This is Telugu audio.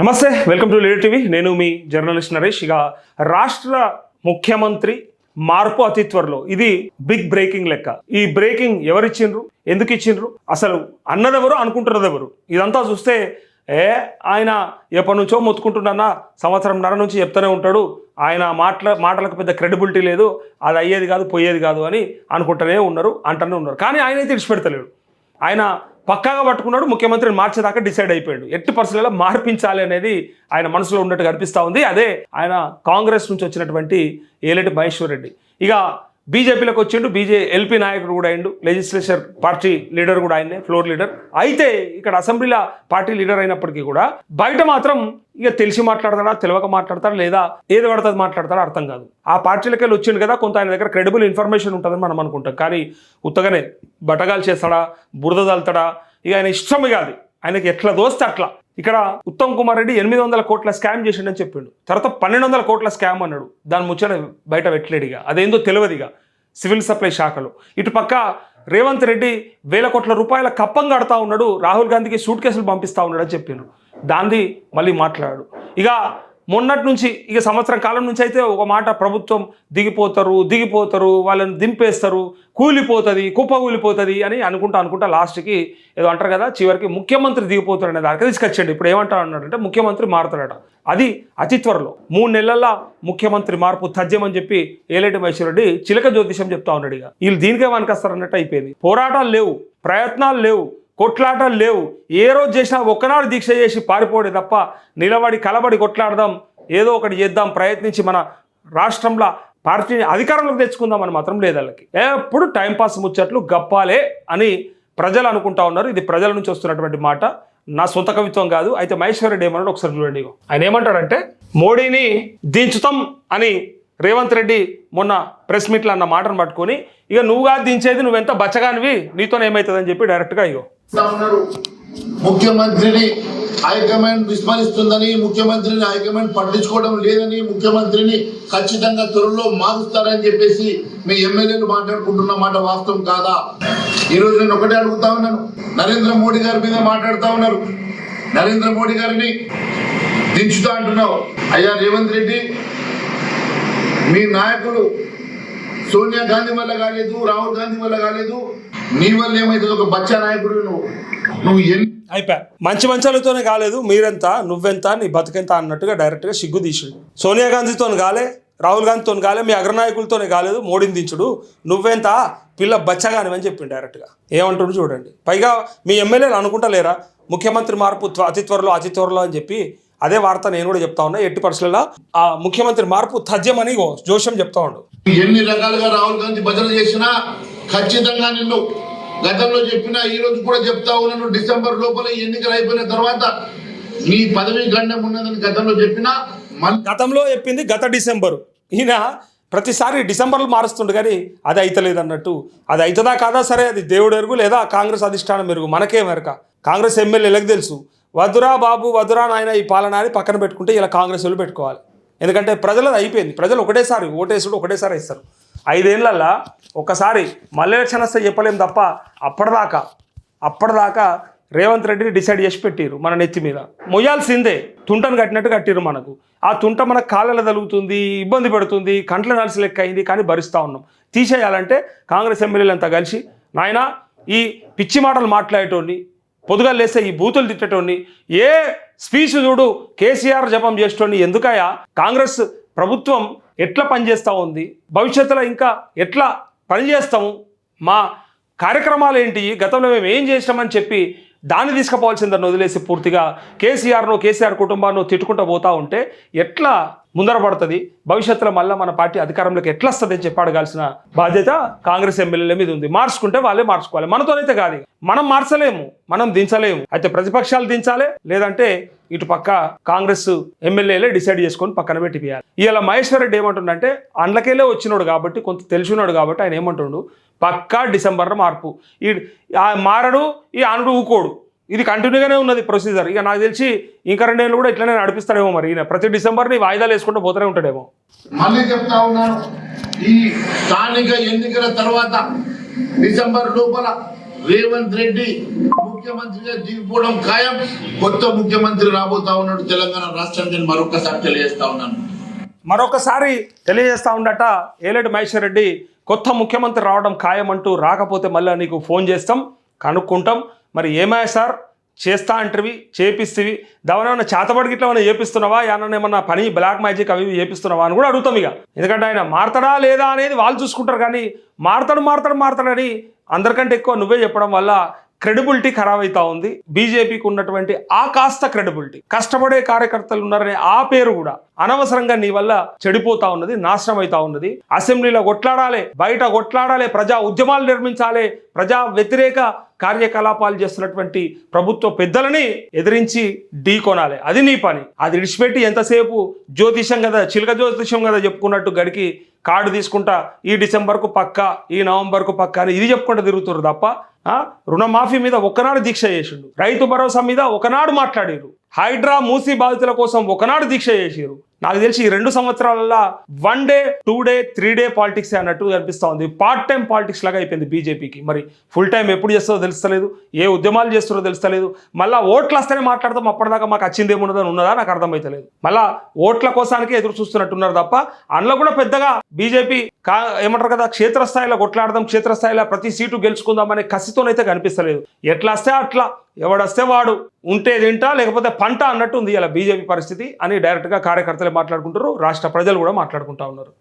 నమస్తే వెల్కమ్ టు లీడర్ టీవీ. నేను మీ జర్నలిస్ట్ నరేష్. ఇక రాష్ట్ర ముఖ్యమంత్రి మార్పు అతి త్వరలో. ఇది బిగ్ బ్రేకింగ్ లెక్క. ఈ బ్రేకింగ్ ఎవరిచ్చిండ్రు? ఎందుకు ఇచ్చిండ్రు అసలు అన్నదెవరు అనుకుంటున్నదెవరు? ఇదంతా చూస్తే ఏ ఆయన ఎప్పటి నుంచో మొత్తుకుంటున్నా సంవత్సరంన్నర నుంచి చెప్తూనే ఉంటాడు. ఆయన మాటల మాటలకు పెద్ద క్రెడిబిలిటీ లేదు. అది అయ్యేది కాదు పోయేది కాదు అని అనుకుంటూనే ఉన్నారు అంటూనే ఉన్నారు. కానీ ఆయన అయితే ఇడిచిపెడతలేడు ఆయన పక్కాగా పట్టుకున్నాడు ముఖ్యమంత్రిని మార్చేదాకా డిసైడ్ అయిపోయాడు. ఎట్టి పరిస్థితుల్లో మార్పించాలి అనేది ఆయన మనసులో ఉన్నట్టు కనిపిస్తూ ఉంది. అదే ఆయన కాంగ్రెస్ నుంచి వచ్చినటువంటి ఏలటి మహేశ్వర్ రెడ్డి. ఇక బీజేపీలోకి వచ్చిండు బీజే ఎల్పీ నాయకుడు కూడా అయిండు లెజిస్లేచర్ పార్టీ లీడర్ కూడా ఆయనే ఫ్లోర్ లీడర్ అయితే ఇక్కడ అసెంబ్లీలో పార్టీ లీడర్ అయినప్పటికీ కూడా బయట మాత్రం ఇక తెలిసి మాట్లాడతాడా తెలియక మాట్లాడతాడా లేదా ఏది పడుతుంది మాట్లాడతాడా అర్థం కాదు. ఆ పార్టీలకి వెళ్ళి వచ్చిండు కదా కొంత ఆయన దగ్గర క్రెడిబుల్ ఇన్ఫర్మేషన్ ఉంటుందని మనం అనుకుంటాం. కానీ ఉత్తగానే బటగాలు చేస్తాడా బురద తల్తాడా ఇక ఆయన ఇష్టం కాదు ఆయనకి ఎట్లా దోస్తే అట్లా. ఇక్కడ ఉత్తమ్ కుమార్ రెడ్డి ఎనిమిది వందల కోట్ల స్కామ్ చేసిండని చెప్పిండు. తర్వాత పన్నెండు వందల కోట్ల స్కామ్ అన్నాడు. దాని ముచ్చట బయట పెట్టలేడిగా. అదేందో తెలియదుగా సివిల్ సప్లై శాఖలో. ఇటు పక్క రేవంత్ రెడ్డి వేల కోట్ల రూపాయల కప్పం కడతా ఉన్నాడు. రాహుల్ గాంధీకి సూట్ కేసులు పంపిస్తా ఉన్నాడు అని చెప్పిండ్రు మళ్ళీ మాట్లాడాడు ఇక మొన్నటి నుంచి ఇక సంవత్సరం కాలం నుంచి అయితే ఒక మాట ప్రభుత్వం దిగిపోతారు దిగిపోతారు వాళ్ళని దింపేస్తారు కూలిపోతుంది కుప్ప కూలిపోతుంది అని అనుకుంటా అనుకుంటా లాస్ట్కి ఏదో అంటారు కదా చివరికి ముఖ్యమంత్రి దిగిపోతారు అనే దానికి తీసుకొచ్చండి. ఇప్పుడు ఏమంటారు అన్నాడంటే ముఖ్యమంత్రి మారుతాడట. అది అతి త్వరలో. మూడు నెలల్లో ముఖ్యమంత్రి మార్పు తథ్యమని చెప్పి ఏలేటి మహేశ్వరరెడ్డి చిలక జ్యోతిషం చెప్తా ఉన్నాడు ఇక. వీళ్ళు దీనికే వస్తారన్నట్టు అయిపోయింది. పోరాటాలు లేవు ప్రయత్నాలు లేవు. కొట్లాటలు లేవు. ఏ రోజు చేసినా ఒక్కనాడు దీక్ష చేసి పారిపోడే తప్ప నిలబడి కలబడి కొట్లాడదాం ఏదో ఒకటి చేద్దాం ప్రయత్నించి మన రాష్ట్రంలో పార్టీని అధికారంలోకి తెచ్చుకుందామని మాత్రం లేదు వాళ్ళకి. ఎప్పుడు టైంపాస్ ముచ్చట్లు గప్పాలే అని ప్రజలు అనుకుంటా ఉన్నారు. ఇది ప్రజల నుంచి వస్తున్నటువంటి మాట. నా సొంత కవిత్వం కాదు. అయితే మహేశ్వర్ రెడ్డి ఏమన్నాడు ఒకసారి చూడండి ఇగో. ఆయన ఏమంటాడంటే మోడీని దించుతాం అని రేవంత్ రెడ్డి మొన్న ప్రెస్ మీట్లో అన్న మాటను పట్టుకొని ఇక నువ్వుగా దించేది నువ్వెంత బచ్చగానివి నీతోనే ఏమవుతుందని చెప్పి డైరెక్ట్గా ఇగో ఉన్నారు. ముఖ్యమంత్రిని హైకమాండ్ విస్మరిస్తుందని ముఖ్యమంత్రిని హైకమాండ్ పట్టించుకోవడం లేదని ముఖ్యమంత్రిని ఖచ్చితంగా త్వరలో మారుస్తారని చెప్పేసి మీ ఎమ్మెల్యేలు మాట్లాడుకుంటున్న మాట వాస్తవం కాదా? ఈ రోజు నేను ఒకటే అడుగుతా ఉన్నాను. నరేంద్ర మోడీ గారి మీద మాట్లాడుతా ఉన్నారు. నరేంద్ర మోడీ గారిని దించుతా అంటున్నావు. అయ్యా రేవంత్ రెడ్డి మీ నాయకుడు సోనియా గాంధీ వల్ల కాలేదు రాహుల్ గాంధీ వల్ల కాలేదు నీ వల్ల ఒక బచ్చా నాయకుడు నువ్వు. నువ్వు ఎన్ని అయిపోయా. మంచి మంచాలతోనే కాలేదు. మీరెంత నువ్వెంత నీ బతుకెంత అన్నట్టుగా డైరెక్ట్గా సిగ్గు తీసాడు. సోనియా గాంధీతో కాలే రాహుల్ గాంధీతో కాలే మీ అగ్రనాయకులతోనే కాలేదు మోడీని దించుడు. నువ్వెంత పిల్ల బచ్చగానివని చెప్పిండు డైరెక్ట్గా ఏమంటాడు చూడండి. పైగా మీ ఎమ్మెల్యేలు అనుకుంటలేరా? ముఖ్యమంత్రి మార్పు అతి త్వరలో అతి త్వరలో అని చెప్పి అదే వార్త నేను కూడా చెప్తా ఉన్నా ఎట్టి పరిస్థితుల్లో ఆ ముఖ్యమంత్రి మార్పు తథ్యమని ఇగో జోషం చెప్తా ఉండు. ఎన్ని రకాలుగా రాహుల్ గాంధీ భజన చేసినా ఖచ్చితంగా నిన్ను గతంలో చెప్పిన ఈ రోజు కూడా చెప్తా ఉన్నాను డిసెంబర్ లోపల ఎన్నికలు అయిపోయిన తర్వాత నీ పదవి గండం ఉన్నదని గతంలో చెప్పిన గతంలో చెప్పింది గత డిసెంబరు. ఈయన ప్రతిసారి డిసెంబర్లు మారుస్తుండు కానీ అది అయితలేదు అన్నట్టు అది అవుతుందా కాదా సరే అది దేవుడు ఎరుగు లేదా కాంగ్రెస్ అధిష్టానం మెరుగు మనకే మెరక. కాంగ్రెస్ ఎమ్మెల్యేలకు తెలుసు? వదురా బాబు వదురా నాయన ఈ పాలన అని పక్కన పెట్టుకుంటే ఇలా కాంగ్రెస్ వాళ్ళు పెట్టుకోవాలి. ఎందుకంటే ప్రజలది అయిపోయింది. ప్రజలు ఒకటేసారి ఓటేసుడు ఒకటేసారి ఇస్తారు ఐదేళ్ళల్లా ఒకసారి మళ్ళీ ఎలక్షన్ వస్తే చెప్పలేం తప్ప అప్పటిదాకా అప్పటిదాకా రేవంత్ రెడ్డిని డిసైడ్ చేసి పెట్టిరు మన నెత్తి మీద. మొయ్యాల్సిందే తుంటను కట్టినట్టు కట్టిరు మనకు. ఆ తుంట మన కాళ్ళలో తలుగుతుంది ఇబ్బంది పెడుతుంది కంట్ల నలిసి లెక్క అయింది కానీ భరిస్తూ ఉన్నాం. తీసేయాలంటే కాంగ్రెస్ ఎమ్మెల్యేలు అంతా కలిసి నాయన ఈ పిచ్చి మాటలు మాట్లాడేటోడిని పొదుగా లేస్తే ఈ బూతులు తిట్టేటోడిని ఏ స్పీచ్ చూడు కేసీఆర్ జపం చేసేటోడిని ఎందుకయా కాంగ్రెస్ ప్రభుత్వం ఎట్లా పనిచేస్తూ ఉంది? భవిష్యత్తులో ఇంకా ఎట్లా పనిచేస్తాము? మా కార్యక్రమాలు ఏంటి? గతంలో మేము ఏం చేసినామని చెప్పి దాన్ని తీసుకుపోవాల్సిందని వదిలేసి పూర్తిగా కేసీఆర్ను కేసీఆర్ కుటుంబాన్ని తిట్టుకుంటూ పోతూ ఉంటే ఎట్లా ముందర పడుతుంది. భవిష్యత్తులో మళ్ళీ మన పార్టీ అధికారంలోకి ఎట్లా వస్తుంది అని చెప్పి అడగాల్సిన బాధ్యత కాంగ్రెస్ ఎమ్మెల్యేల మీద ఉంది. మార్చుకుంటే వాళ్ళే మార్చుకోవాలి. మనతోనైతే కాదు. మనం మార్చలేము. మనం దించలేము. అయితే ప్రతిపక్షాలు దించాలి? లేదంటే ఇటు పక్క కాంగ్రెస్ ఎమ్మెల్యేలే డిసైడ్ చేసుకొని పక్కన పెట్టిపోయాలి ఇలా మహేశ్వర్ రెడ్డి ఏమంటుండంటే అండ్లకేలే వచ్చినాడు కాబట్టి కొంత తెలిసినాడు కాబట్టి ఆయన ఏమంటుండు? పక్కా డిసెంబర్ మార్పు. ఈ మారడు ఈ ఆనుడు ఊకోడు. ఇది కంటిన్యూగానే ఉన్నది ప్రొసీజర్. ఇక నాకు తెలిసి ఇంకా రెండేళ్ళు కూడా ఇట్లనే నడిపిస్తాడేమో మరి. ఈయన ప్రతి డిసెంబర్ని వాయిదాలు వేసుకుంటూ పోతూనే ఉంటాడేమో. మళ్ళీ చెప్తా ఉన్నాను ఈ స్థానిక ఎన్నికల తర్వాత డిసెంబర్ లోపల రేవంత్ రెడ్డి ముఖ్యమంత్రిగా దిగిపోవడం ఖాయం. కొత్త ముఖ్యమంత్రి రాబోతా ఉన్నాడు తెలంగాణ రాష్ట్రానికి. నేను మరొకసారి తెలియజేస్తా ఉన్నాను. మరొకసారి తెలియజేస్తా ఉండట ఏలేటి మహేశ్వర్ రెడ్డి కొత్త ముఖ్యమంత్రి రావడం ఖాయమంటూ రాకపోతే మళ్ళీ నీకు ఫోన్ చేస్తాం కనుక్కుంటాం. మరి ఏమయ్యా సార్? చేస్తా అంటవి చేపిస్తేవి. దావనేమన్నా చేతబడికి ఇట్లా ఏమైనా చేపిస్తున్నావా? ఏమన్నా ఏమన్నా పని బ్లాక్ మ్యాజిక్ అవి చేపిస్తున్నావా అని కూడా అడుగుతాం ఇక. ఎందుకంటే ఆయన మారతాడా లేదా అనేది వాళ్ళు చూసుకుంటారు కానీ మారతాడు మారతాడు మారతాడని అందరికంటే ఎక్కువ నువ్వే చెప్పడం వల్ల క్రెడిబిలిటీ ఖరాబ్ అవుతా ఉంది. బీజేపీకి ఉన్నటువంటి ఆ కాస్త క్రెడిబిలిటీ కష్టపడే కార్యకర్తలు ఉన్నారనే ఆ పేరు కూడా అనవసరంగా నీ వల్ల చెడిపోతా ఉన్నది నాశనం అవుతా ఉన్నది. అసెంబ్లీలో కొట్లాడాలి బయట కొట్లాడాలి ప్రజా ఉద్యమాలు నిర్మించాలి ప్రజా వ్యతిరేక కార్యకలాపాలు చేస్తున్నటువంటి ప్రభుత్వ పెద్దలని ఎదిరించి ఢీ కొనాలి. అది నీ పని. అది విడిచిపెట్టి ఎంతసేపు జ్యోతిషం కదా చిలక జ్యోతిషం కదా చెప్పుకున్నట్టు గడికి కార్డు తీసుకుంటా ఈ డిసెంబర్కు పక్క ఈ నవంబర్కు పక్క అని ఇది చెప్పుకుంటూ తిరుగుతారు తప్ప రుణమాఫీ మీద ఒకనాడు దీక్ష చేసిండు. రైతు భరోసా మీద ఒకనాడు మాట్లాడారు హైడ్రా మూసి బాధితుల కోసం ఒకనాడు దీక్ష చేసిరు నాకు తెలిసి ఈ రెండు సంవత్సరాలలో one day two day three day politics అన్నట్టు కనిపిస్తూ ఉంది. పార్ట్ టైం పాలిటిక్స్ లాగా అయిపోయింది బీజేపీకి మరి ఫుల్ టైం ఎప్పుడు చేస్తుందో తెలుస్తలేదు ఏ ఉద్యమాలు చేస్తారో తెలుస్తలేదు. మళ్ళీ ఓట్లు వస్తేనే మాట్లాడతాం అప్పటిదాకా మాకు వచ్చింది ఏమున్నదని ఉన్నదా నాకు అర్థమవుతలేదు మళ్ళీ ఓట్ల కోసానికి ఎదురు చూస్తున్నట్టున్నారు తప్ప అందులో కూడా పెద్దగా బీజేపీ కా ఏమంటారు కదా క్షేత్రస్థాయిలో కొట్లాడదాం క్షేత్రస్థాయిలో ప్రతి సీటు గెలుచుకుందాం అనే కసితోనైతే కనిపిస్తలేదు. ఎట్లా వస్తే అట్లా ఎవడొస్తే వాడు ఉంటే తింటా లేకపోతే పంట అన్నట్టు ఉంది ఇలా బీజేపీ పరిస్థితి అని డైరెక్ట్గా కార్యకర్తలే మాట్లాడుకుంటారు రాష్ట్ర ప్రజలు కూడా మాట్లాడుకుంటా ఉన్నారు.